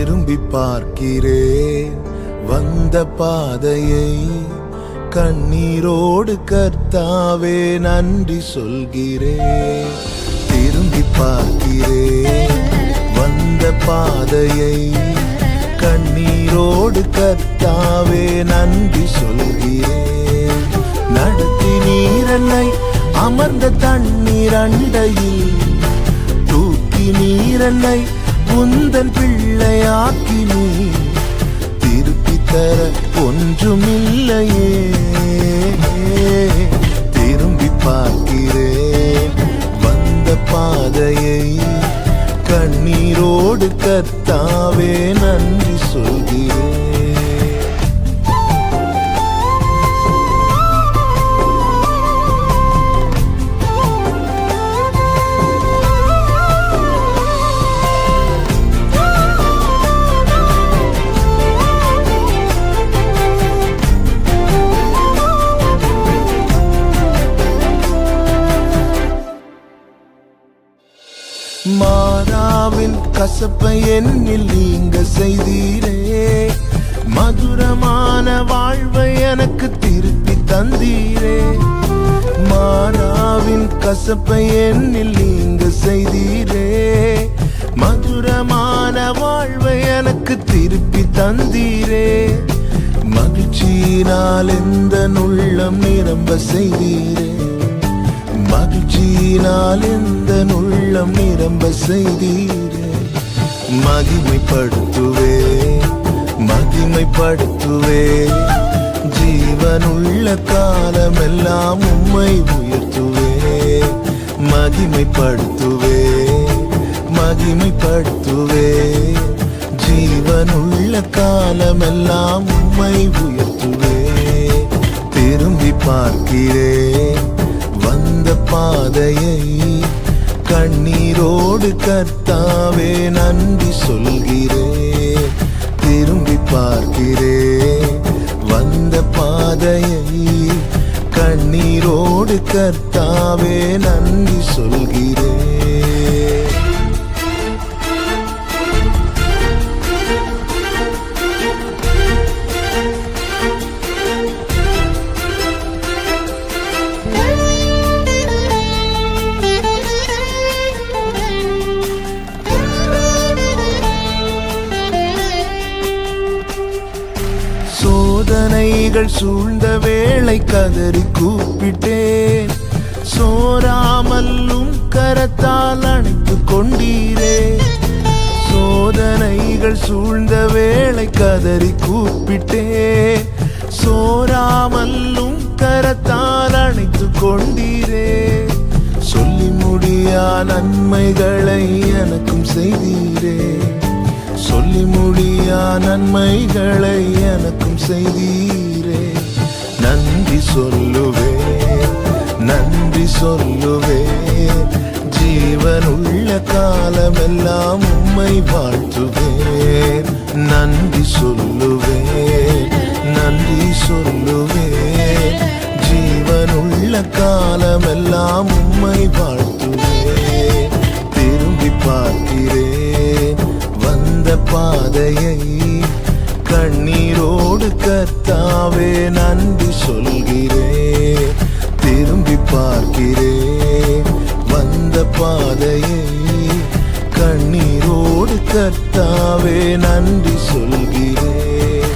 திரும்பி பார்க்கிறேன். வந்த பாதையை கண்ணீரோடு கர்த்தாவே நன்றி சொல்கிறேன். திரும்பி பார்க்கிறேன். வந்த பாதையை கண்ணீரோடு கர்த்தாவே நன்றி சொல்கிறேன். நடத்தி நீரன்னை அமர்ந்த தண்ணீர் அண்டையில் தூக்கி நீரன்னை உந்தன் பிள்ளையாக்கி நீ திருப்பி தர ஒன்றுமில்லையே. திரும்பி பார்க்கிறேன் வந்த பாதையை கண்ணீரோடு கத்தாவே நன்றி சொல் மாறாவின் கசப்பை என்னில் நீங்க செய்தீரே. மதுரமான வாழ்வை எனக்கு திருப்பி தந்தீரே. மாறாவின் கசப்பை என்னில் நீங்க செய்தீரே. மதுரமான வாழ்வை எனக்கு திருப்பி தந்தீரே. மகிழ்ச்சியினால் எந்த உள்ளம் நிரம்ப செய்தீரே. மகிழ்ச்சியினால் எந்த உள்ளம் நிரம்ப செய்தீரே? மகிமைப்படுத்துவே மகிமைப்படுத்துவே. ஜீவனுள்ள காலமெல்லாம் உம்மை உயர்த்துவே. மகிமைப்படுத்துவே மகிமைப்படுத்துவே. ஜீவனுள்ள காலமெல்லாம் உம்மை உயர்த்துவே. திரும்பி பார்க்கிறேன். வந்த பாதையை கண்ணீரோடு கர்த்தாவே நன்றி சொல்கிறேன் திரும்பி பார்க்கிறேன் வந்த பாதையை கண்ணீரோடு கர்த்தாவே நன்றி சொல்கிறேன் கண்கள் சூழ்ந்த வேளை கதறி கூப்பிட்டேன். சோராமல்லும் கரத்தால் அணைத்து கொண்டீரே. சோதனைகள் சூழ்ந்த வேளை கதறி கூப்பிட்டேன். சோராமல்லும் கரத்தால் அணைத்து கொண்டீரே. சொல்லி முடியா நன்மைகளை எனக்கும் செய்தீரே. சொல்லி முடியா நன்மைகளை எனக்கும் செய்தீர் சொல்லுவே நன்றி சொல்லுவே. ஜீவனுள்ள காலமெல்லாம் உம்மை வாழ்த்துவேன். நன்றி சொல்லுவேன் நன்றி சொல்லுவேன் ஜீவனுள்ள காலமெல்லாம் உம்மை வாழ்த்துவேன். திரும்பி பார்க்கிறேன் வந்த பாதையை கண்ணீரோடு கத்தாவே நன்றி சொல்கிறேன் திரும்பி பார்க்கிறேன் வந்த பாதையை கண்ணீரோடு கத்தாவே நன்றி சொல்கிறேன்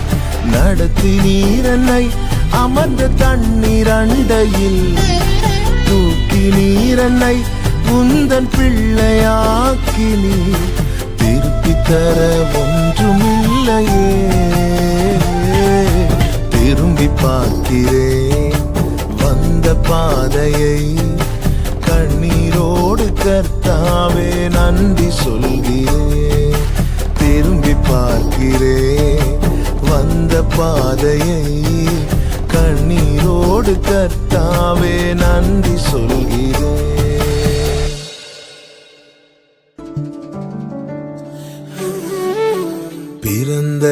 நடத்தி நீரன்னை அமர்ந்த தண்ணீர் அண்டையில். தூக்கி நீரன்னை உந்தன் பிள்ளையாக்கினி திருப்பி தர ஒன்றுமில்லை. இல்லையே திரும்பி பார்க்கிறேன். வந்த பாதையை கண்ணீரோடு கர்த்தாவே நன்றி சொல்கிறேன். திரும்பி பார்க்கிறேன். வந்த பாதையை கண்ணீரோடு கர்த்தாவே நன்றி சொல்கிறேன்.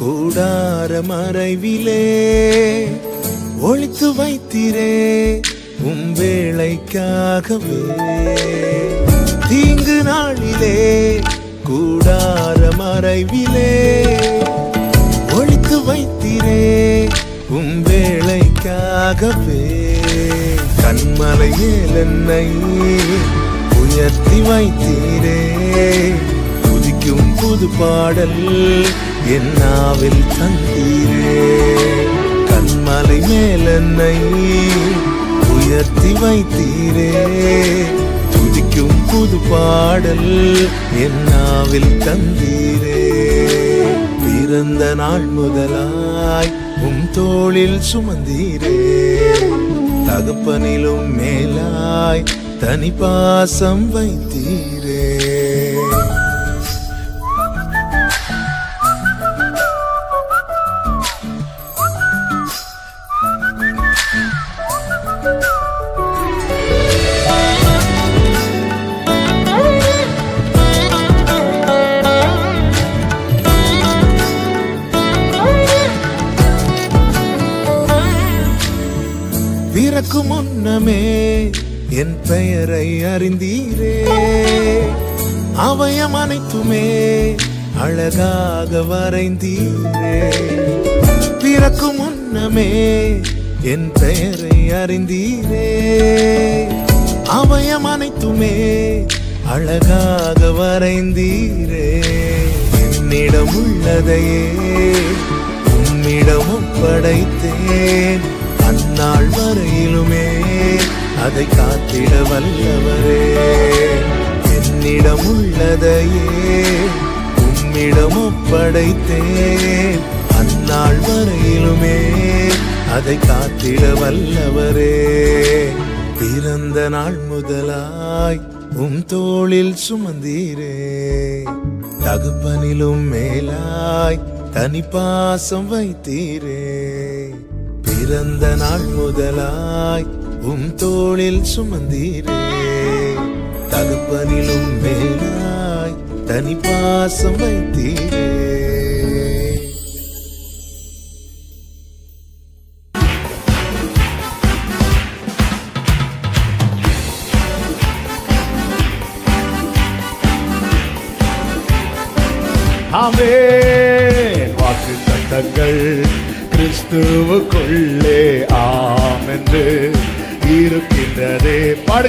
கூடார மறைவிலே ஒழித்து வைத்திரே உம் வேளைக்காகவே. தீங்கு நாளிலே கூடார மறைவிலே ஒழித்து வைத்திரே உம் வேளைக்காகவே. கண்மலையில் என்னை உயர்த்தி வைத்தீரே. புதிக்கும் புது பாடல் என்னாவில் தந்தீரே கண்மலை மேல் உயர்த்தி வைத்தீரே. துதிக்கும் புது பாடல் என்னாவில் தந்தீரே பிறந்த நாள் முதலாய் உம் தோளில் சுமந்தீரே. தகப்பனிலும் மேலாய் தனி பாசம் வைத்தீரே. அறிந்தீரே. அவயம் அனைத்துமே அழகாக வரைந்தீரே. பிறக்கும் முன்னமே என் பெயரை அறிந்தீரே. அவயம் அனைத்துமே அழகாக வரைந்தீரே. என்னிடம் உள்ளதையே உம்மிடம் ஒப்படைத்தேன். அந்நாள் வரையிலுமே அதை காத்திட வல்லவரே. என்னிடம் உள்ளதையே உம்மிடம் ஒப்படைத்தேன். அந்நாள் வரையிலுமே அதை காத்திட வல்லவரே. பிறந்த நாள் முதலாய் உம் தோளில் சுமந்தீரே. தகுப்பனிலும் மேலாய் தனி பாசம் வைத்தீரே. பிறந்த நாள் முதலாய் உம் தோளில் சுமந்தீரே. தகுப்பனிலும் மேலாய் தனி பாசம் வைத்தீரே. ஆமென்.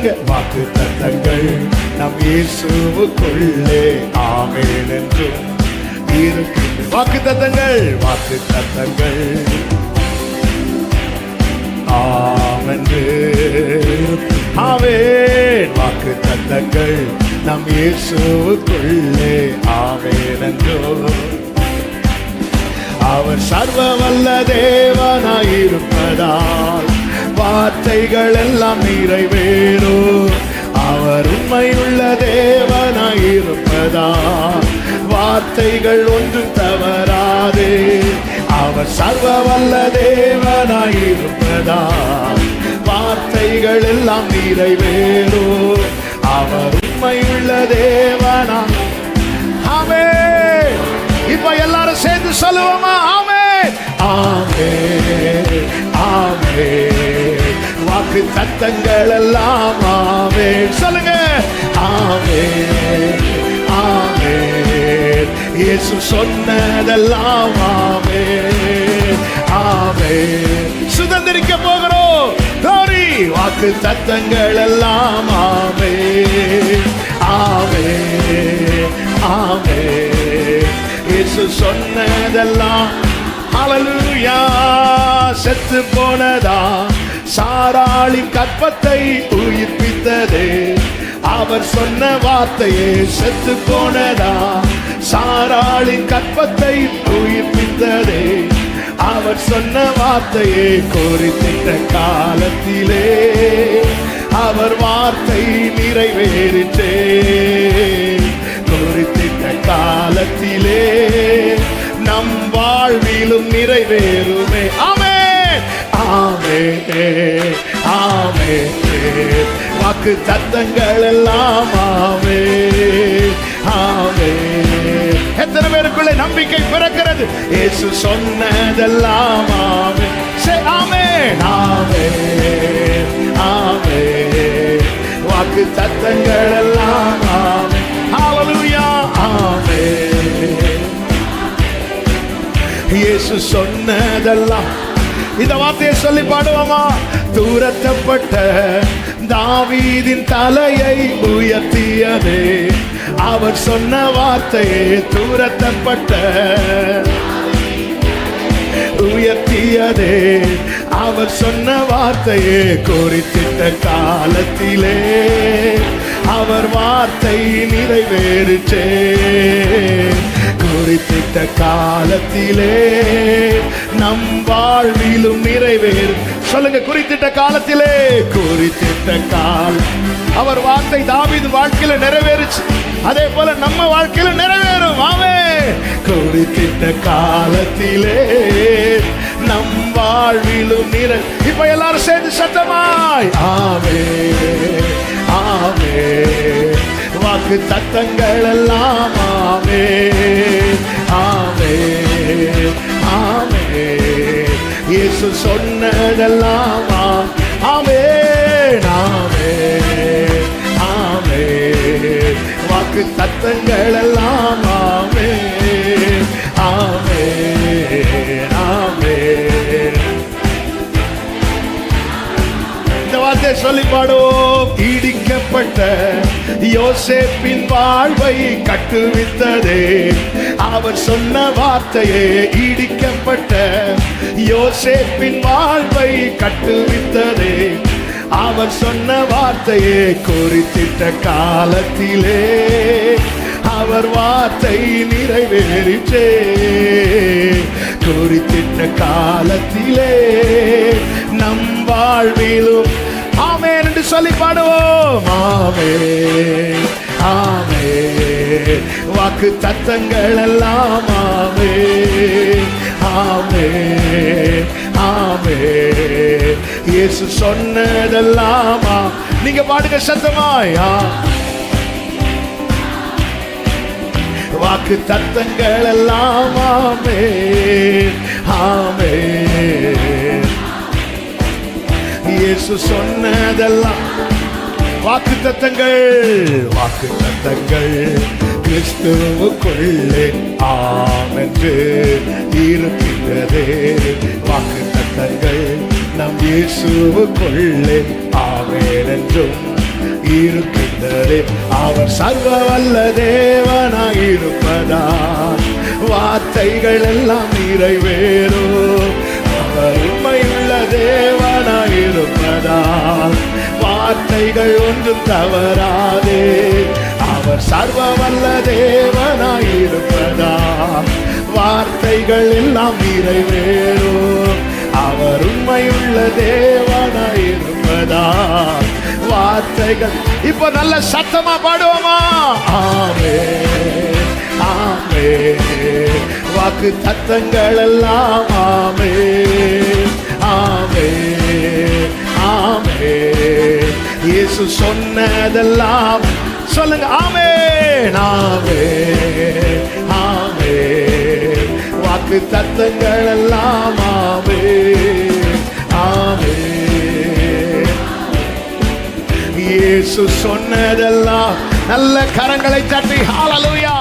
பாருங்க. வாக்கு தத்தங்கள் நம் இயேசுவுக்குள்ளே. ஆமேன் என்றும் இருக்கின்ற வாக்கு தத்தங்கள் வாக்கு தத்தங்கள் ஆமென்று ஆவே வாக்கு தத்தங்கள் நம் இயேசுவுக்குள்ளே. ஆமென் என்றோ அவர் சர்வ வல்ல தேவனாயிருப்பதால் வார்த்தைகள் எல்லாம் நிறைவேறும் அவர் உண்மையுள்ள தேவனாயிருப்பதால் வார்த்தைகள் ஒன்றும் தவறாதே. அவர் சர்வ வல்ல தேவனாயிருப்பதால் வார்த்தைகள் எல்லாம் நிறைவேறும் அவர் உண்மையுள்ள தேவனா? ஆமே இப்ப எல்லாரும் சேர்ந்து சொல்லுவோமா? ஆமே ஆமே ஆமே வாக்கு தத்தங்கள் எல்லாம் ஆமே சொல்லுங்க ஆமே ஆமே இயேசு சொன்னதெல்லாம் ஆமே ஆமே சுதந்திரிக்க போகிறோம் தோரி வாக்கு தத்தங்கள் எல்லாம் ஆமே ஆமே ஆமே இயேசு சொன்னதெல்லாம் ஹalleluya செத்து போனதா? சாராளின் கற்பத்தை உயிர்ப்பித்ததே. அவர் சொன்ன வார்த்தையே செத்து போனதா? சாராளின் கற்பத்தை உயிர்ப்பித்ததே. அவர் சொன்ன வார்த்தையே குறித்திட்ட காலத்திலே. அவர் வார்த்தை நிறைவேறிட்டே குறித்திட்ட காலத்திலே. நம் வாழ்விலும் நிறைவேறுமே. ஆமே ஆமே ஆமே வாக்கு தத்தங்கள் எல்லாம் ஆமே ஆமே எத்தனை பேருக்குள்ள நம்பிக்கை பிறக்கிறது? இயேசு சொன்னதெல்லாம் ஆமே சே ஆமே ஆமே ஆமே வாக்கு தத்தங்கள் எல்லாம் இயேசு சொன்னதெல்லாம் இந்த வார்த்தையை சொல்லி பாடுவோமா? தூரத்தப்பட்ட தாவீதின் தலையை உயர்த்தியதே. அவர் சொன்ன வார்த்தையே தூரத்தப்பட்ட உயர்த்தியதே. அவர் சொன்ன வார்த்தையே குறித்திட்ட காலத்திலே அவர் வார்த்தை நிறைவேறுச்சே. குறித்திட்ட காலத்திலே நம் வாழ்விலும் நிறைவேறும். சொல்லுங்க குறித்திட்ட காலத்திலே. குறித்திட்ட காலம் அவர் வார்த்தை தாவிது வாழ்க்கையில நிறைவேறுச்சு. அதே போல நம்ம வாழ்க்கையில நிறைவேறும். ஆமே. குறித்திட்ட காலத்திலே நம் வாழ்விலும் நிறை இப்ப எல்லாரும் சேர்ந்து சத்தமாய் ஆமே ஆமே. வாக்கு தத்தங்கள் எல்லாம் ஆமே ஆமே ஆமே. இயேசு சொன்னதெல்லாம் ஆமே. ஆமே ஆமே வாக்கு தத்தங்கள் எல்லாம் ஆமே ஆமே ஆமே இந்த வார்த்தை சொல்லி பாடுவோம். இடிக்க இடிக்கப்பட்ட யோசேப்பின் வாழ்வை கட்டுவித்ததே. அவர் சொன்ன வார்த்தையே ஈடிக்கப்பட்ட யோசேப்பின் வாழ்வை கட்டுவித்ததே. அவர் சொன்ன வார்த்தையே குறித்திட்ட காலத்திலே அவர் வார்த்தை நிறைவேறிச்சே. குறித்திட்ட காலத்திலே நம் வாழ்விலும் என்று சொல்லி பாடுவோம். ஆமே ஆமே வாக்கு தத்தங்கள் எல்லாம் ஆமே ஆமே ஆமே. இயேசு சொன்னதெல்லாம் நீங்க பாடுங்க சத்தமாயா வாக்கு தத்தங்கள் எல்லாம் ஆமே ஆமே. இயேசு சொன்னதெல்லாம் வாக்கு தத்தங்கள் வாக்கு தத்தங்கள். கிறிஸ்துவுக்குள்ளே ஆமென்று இருக்கின்றதே. வாக்கு தத்தங்கள் நம் இயேசுவுக்குள்ளே ஆமென் என்றும் இருக்கின்றதே. அவர் சர்வ வல்ல தேவனாய் இருப்பதா வார்த்தைகள் எல்லாம் நிறைவேறும். அவர் உண்மையுள்ள தேவ இருப்பதால் வார்த்தைகள் ஒன்றும் தவறாதே. அவர் சர்வ வல்ல தேவனாய் இருப்பதால் வார்த்தைகள் எல்லாம் நிறைவேறும். அவர் உண்மையுள்ள தேவனாய் இருப்பதால் வார்த்தைகள் இப்ப நல்ல சத்தமா பாடுவோமா? ஆமே ஆமே. வாக்கு தத்தங்கள் எல்லாம் ஆமே ஆமே. ஆமே இயேசு சொன்னதெல்லாம் சொல்லுங்க ஆமே நாமே ஆமே வாக்கு தத்தங்கள் எல்லாம் ஆமே ஆமே இயேசு சொன்னதெல்லாம் நல்ல கரங்களை தட்டி ஹாலலூயா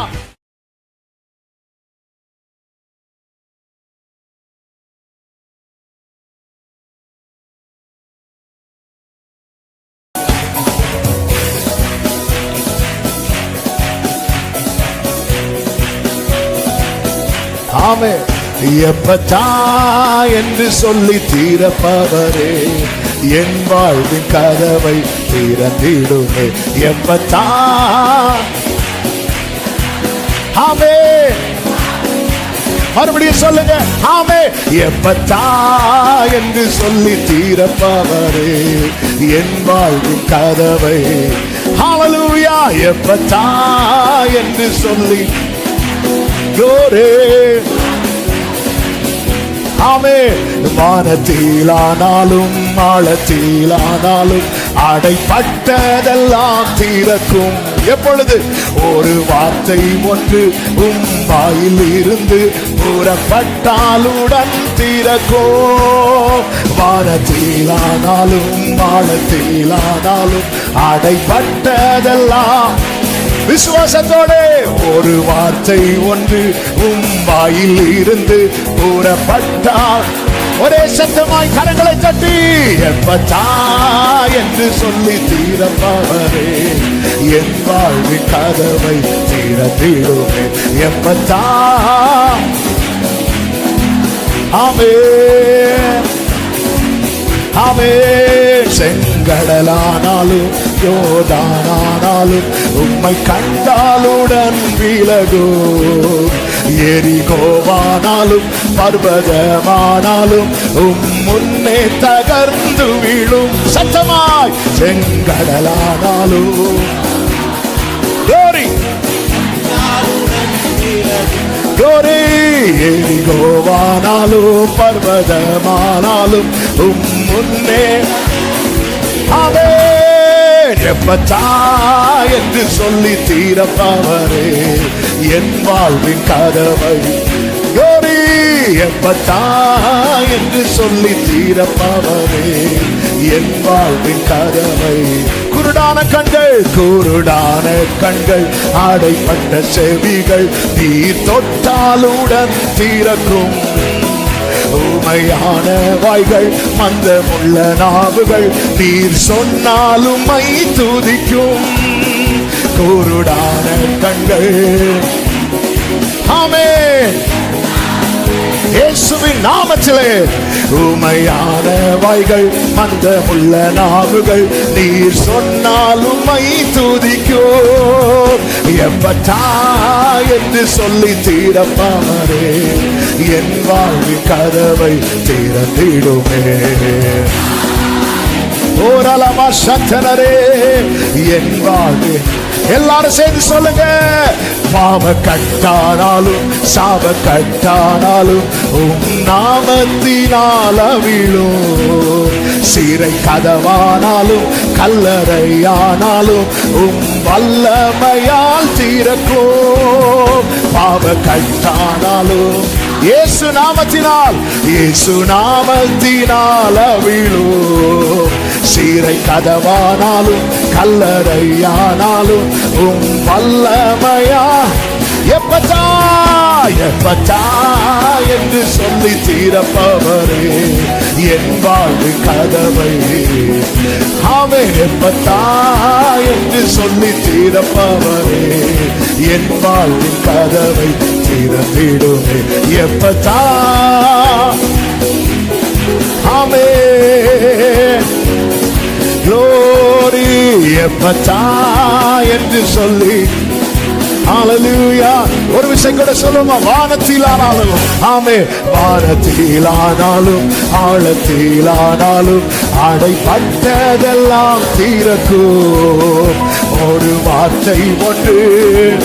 ஆமே. எப்பத்தா என்று சொல்லி தீரப்பவரே என் வாழ்வின் கதவை திறந்திடுமே. எப்பத்தா ஆமே. மறுபடியும் சொல்லுங்க. ஆமே. எப்பத்தா என்று சொல்லி தீரப்பவரே என் வாழ்வின் கதவை. ஹalleluya எப்பத்தா என்று சொல்லி glory. ஆமே வானத்திலானாலும் ஆழத்திலானாலும் அடைப்பட்டதெல்லாம் தீரக்கும். எப்பொழுது? ஒரு வார்த்தை ஒன்று உம் வாயில் இருந்து கூறப்பட்டாலுடன் தீரக்கோ வானத்திலானாலும் ஆழத்திலானாலும் அடைப்பட்டதெல்லாம் விசுவாசத்தோடு. ஒரு வார்த்தை ஒன்று உம் வாயில் இருந்து கூறப்பட்டால் ஒரே சத்தமாய் கரங்களை தட்டி எப்பத்தா என்று சொல்லி தீரப்பவரே என் வாழ்வின் கதவை தீர தீருமே எப்பத்தா ஆமே. ஆமே. செங்கடலானாலும் யோதானானாலும் உம்மை கண்டாலுடன் விலகோ. எரிகோவானாலும் பர்வதமானாலும் உம் முன்னே தகர்ந்து விழும். சத்தமாய் செங்கடலானாலும். கோரி glory! எரிகோவானாலும் பர்வதமானாலும் உம் முன்னே. அவே எப்பத்தா என்று சொல்லி தீரப்பவரே. என் வாழ்வின் கதவை கோரி எப்பத்தா என்று சொல்லி தீரப்பவரே. என் வாழ்வின் கதவை குருடான கண்கள் குருடான கண்கள் ஆடைப்பட்ட செவிகள் நீர் தொட்டாலுடன் தீரக்கும் ஊமையான வாய்கள் மந்தமுள்ள நாவுகள். நீர் சொன்னாலும் மை துதிக்கும். குருடான கண்கள். ஆமே இயேசுவின் நாமத்திலே உமையான வாய்கள் மந்தமுள்ள நாவுகள். நீர் சொன்னாலும் மை துதிக்கோ எப்பட்டா என்று சொல்லி தீரப்பாமரே என் வாழ்வின் கதவை திறந்திடுமே. ஓரளவா சத்தனரே என் வாழ்வு எல்லாரும் சேர்ந்து சொல்லுங்க. பாவ கட்டானாலும் சாப கட்டானாலும் உம் நாமத்தினால விழும் சீரை கதவானாலும் கல்லறையானாலும் உம் வல்லமையால் தீரக்கும். பாவ கட்டானாலும் இயேசு நாமத்தினால் இயேசு நாமத்தினால் விழும் சிறை கதவானாலும் கல்லறையானாலும் உம் வல்லமையா? எப்பச்சா எப்பச்சா என்று சொல்லி தீரப்பவரே என் வாழ்வு கதவை. ஆமே எப்பத்தா என்று சொல்லி தீரப்பவரே என் வாழ்வு கதவை திறந்திடுமே எப்பத்தா ஆமே. எப்பத்தா என்று சொல்லி. ஹalleluya ஒரு விஷயம் கூட சொல்லுமா? வானத்தில் ஆனாலும் ஆமே வானத்தில் ஆனாலும் ஆழத்தில் ஆனாலும் அடைப்பட்டதெல்லாம் தீரக்கும். ஒரு வார்த்தை ஒன்று.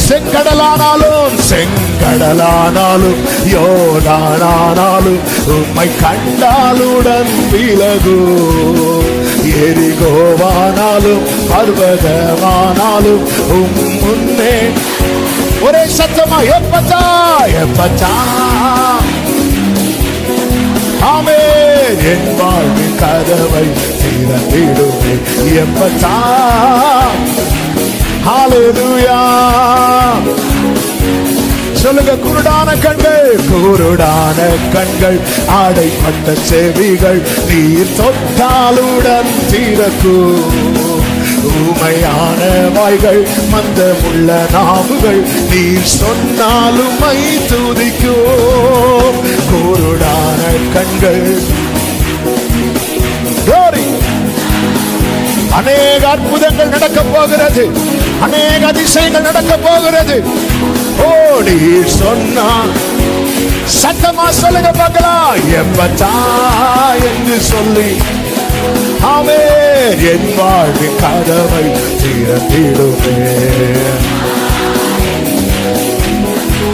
செங்கடலானாலும் செங்கடலானாலும் யோதானானாலும் உம்மை கண்டாலுடன் விலகு எரிகோவானாலும் பர்வதமானாலும் உம் முன்னே ஒரே சத்தமா எப்பத்தா எப்பத்தா ஆமே என் வாழ்வின் கதவை திறந்திடுமே எப்பத்தா ஹalleluya சொல்லுங்க குருடான கண்கள் குருடான கண்கள் ஆடைப்பட்ட செவிகள் நீர் தொட்டாலுடன் தீரக்கும் ஊமையான வாய்கள் மந்தமுள்ள நாவுகள் நீர் சொன்னாலும் துதிக்கும். குருடான கண்கள் அநேக அற்புதங்கள் நடக்க போகிறது. அநேக அதிசயங்கள் நடக்க போகிறது. ஓடி சொன்னா சத்தமா சொல்லுங்க பார்க்கலாம் எப்பத்தா என்று சொல்லி ஆமே என் வாழ்வு கதவை திறந்திடுமே.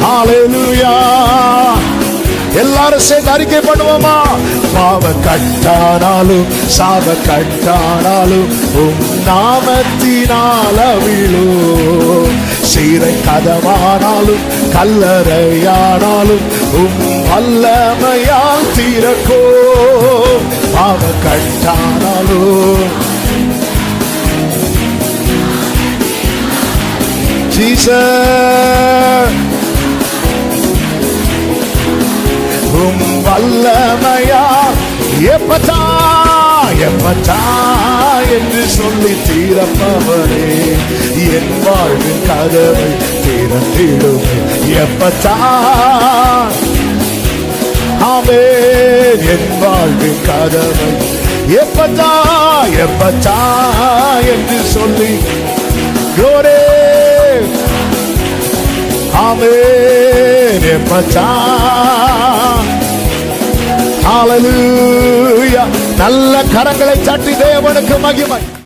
ஹalleluya எல்லாரும் சேர்ந்து அறிக்கை பண்ணுவோமா? பாவ கட்டானாலும் சாவ கட்டானாலும் உம் நாமத்தினால விழும் சீரை கதவானாலும் கல்லறையானாலும் உம் வல்லமையால் தீரக்கோ பாவ கட்டானாலும். Jesus. வல்லமையா? எப்பதா எப்பதா என்று சொல்லி தீரப்பவரே என் வாழ்வின் கதவை திறந்திடுமே. எப்பதா ஆமே என் வாழ்வின் கதவை. எப்பதா எப்பதா என்று சொல்லி glory ஆமென் எப்பத்தா நல்ல கரங்களை தட்டி தேவனுக்கு மகிமை.